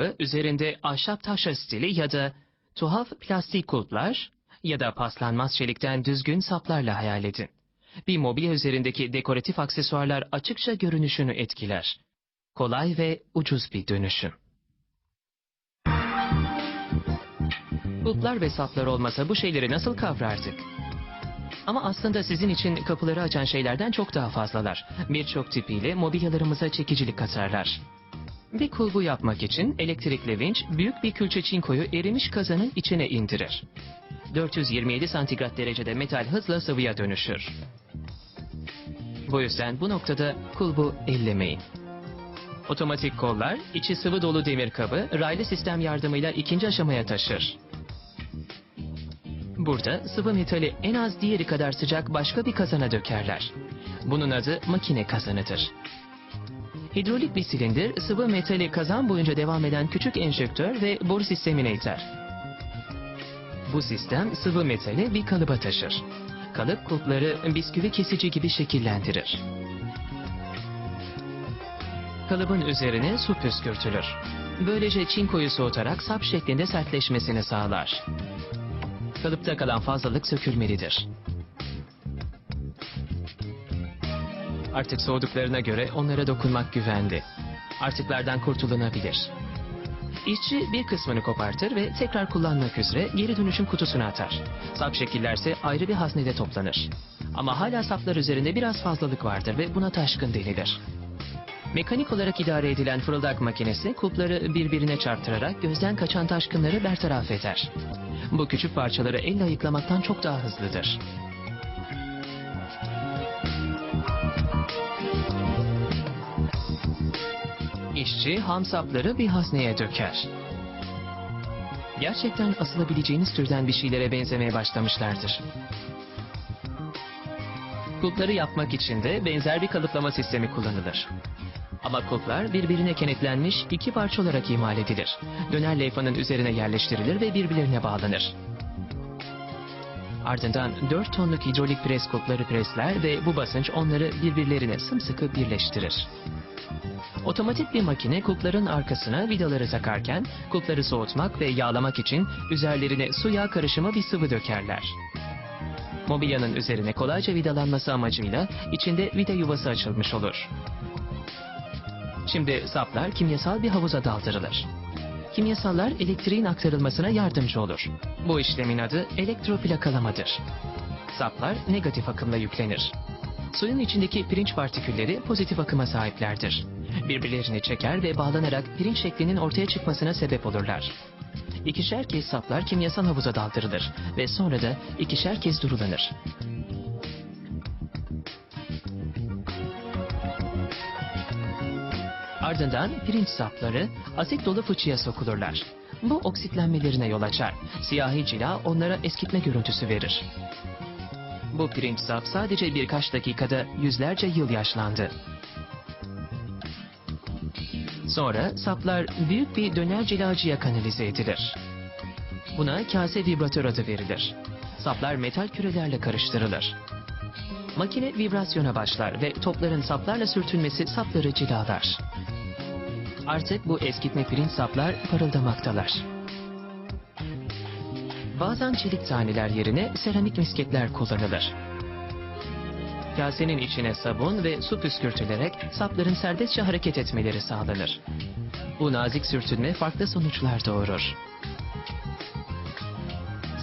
kalıbı üzerinde ahşap taşra stili ya da tuhaf plastik kulplar ya da paslanmaz çelikten düzgün saplarla hayal edin. Bir mobilya üzerindeki dekoratif aksesuarlar açıkça görünüşünü etkiler. Kolay ve ucuz bir dönüşüm. Kulplar ve saplar olmasa bu şeyleri nasıl kavrardık? Ama aslında sizin için kapıları açan şeylerden çok daha fazlalar. Birçok tipiyle mobilyalarımıza çekicilik katarlar. Bir kulbu yapmak için elektrikli vinç büyük bir külçe çinkoyu erimiş kazanın içine indirir. 427 santigrat derecede metal hızla sıvıya dönüşür. Bu yüzden bu noktada kulbu ellemeyin. Otomatik kollar içi sıvı dolu demir kabı raylı sistem yardımıyla ikinci aşamaya taşır. Burada sıvı metali en az diğeri kadar sıcak başka bir kazana dökerler. Bunun adı makine kazanıdır. Hidrolik bir silindir sıvı metali kazan boyunca devam eden küçük enjektör ve boru sistemine iter. Bu sistem sıvı metali bir kalıba taşır. Kalıp kulpları bisküvi kesici gibi şekillendirir. Kalıbın üzerine su püskürtülür. Böylece çinkoyu soğutarak sap şeklinde sertleşmesini sağlar. Kalıpta kalan fazlalık sökülmelidir. Artık soğuduklarına göre onlara dokunmak güvendi. Artıklardan kurtulunabilir. İşçi bir kısmını kopartır ve tekrar kullanmak üzere geri dönüşüm kutusuna atar. Sap şekillerse ayrı bir haznede toplanır. Ama hala saplar üzerinde biraz fazlalık vardır ve buna taşkın denilir. Mekanik olarak idare edilen fırıldak makinesi kulpları birbirine çarptırarak gözden kaçan taşkınları bertaraf eder. Bu küçük parçaları elle ayıklamaktan çok daha hızlıdır. İşçi ham sapları bir hazneye döker. Gerçekten asılabileceğiniz türden bir şeylere benzemeye başlamışlardır. Kulpları yapmak için de benzer bir kalıplama sistemi kullanılır. Ama kulplar birbirine kenetlenmiş iki parça olarak imal edilir. Döner leyfanın üzerine yerleştirilir ve birbirlerine bağlanır. Ardından 4 tonluk hidrolik pres kulpları presler ve bu basınç onları birbirlerine sımsıkı birleştirir. Otomatik bir makine kulpların arkasına vidaları takarken kulpları soğutmak ve yağlamak için üzerlerine su yağ karışımı bir sıvı dökerler. Mobilyanın üzerine kolayca vidalanması amacıyla içinde vida yuvası açılmış olur. Şimdi saplar kimyasal bir havuza daldırılır. Kimyasallar elektriğin aktarılmasına yardımcı olur. Bu işlemin adı elektroplakalamadır. Saplar negatif akımla yüklenir. Suyun içindeki pirinç partikülleri pozitif akıma sahiplerdir. Birbirlerini çeker ve bağlanarak pirinç şeklinin ortaya çıkmasına sebep olurlar. İkişer kez saplar kimyasal havuza daldırılır ve sonra da ikişer kez durulanır. Ardından pirinç sapları asit dolu fıçıya sokulurlar. Bu oksitlenmelerine yol açar. Siyahi cila onlara eskitme görüntüsü verir. Bu pirinç sap sadece birkaç dakikada yüzlerce yıl yaşlandı. Sonra saplar büyük bir döner cilacıya kanalize edilir. Buna kase vibratör adı verilir. Saplar metal kürelerle karıştırılır. Makine vibrasyona başlar ve topların saplarla sürtünmesi sapları cilalar. Artık bu eskitme pirinç saplar parıldamaktalar. Bazen çelik taneler yerine seramik misketler kullanılır. Kasenin içine sabun ve su püskürtülerek sapların serbestçe hareket etmeleri sağlanır. Bu nazik sürtünme farklı sonuçlar doğurur.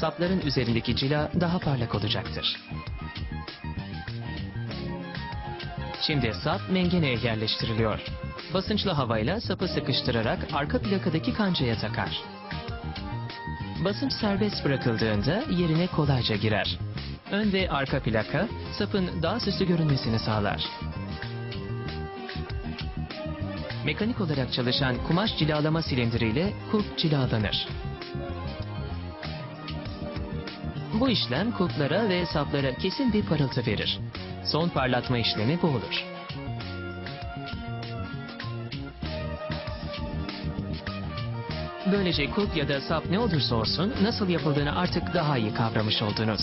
Sapların üzerindeki cila daha parlak olacaktır. Şimdi sap mengeneye yerleştiriliyor. Basınçlı havayla sapı sıkıştırarak arka plakadaki kancaya takar. Basınç serbest bırakıldığında yerine kolayca girer. Ön ve arka plaka sapın daha süslü görünmesini sağlar. Mekanik olarak çalışan kumaş cilalama silindiriyle kulp cilalanır. Bu işlem kulplara ve saplara kesin bir parıltı verir. Son parlatma işlemi bu olur. Böylece kulp ya da sap ne olursa olsun nasıl yapıldığını artık daha iyi kavramış oldunuz.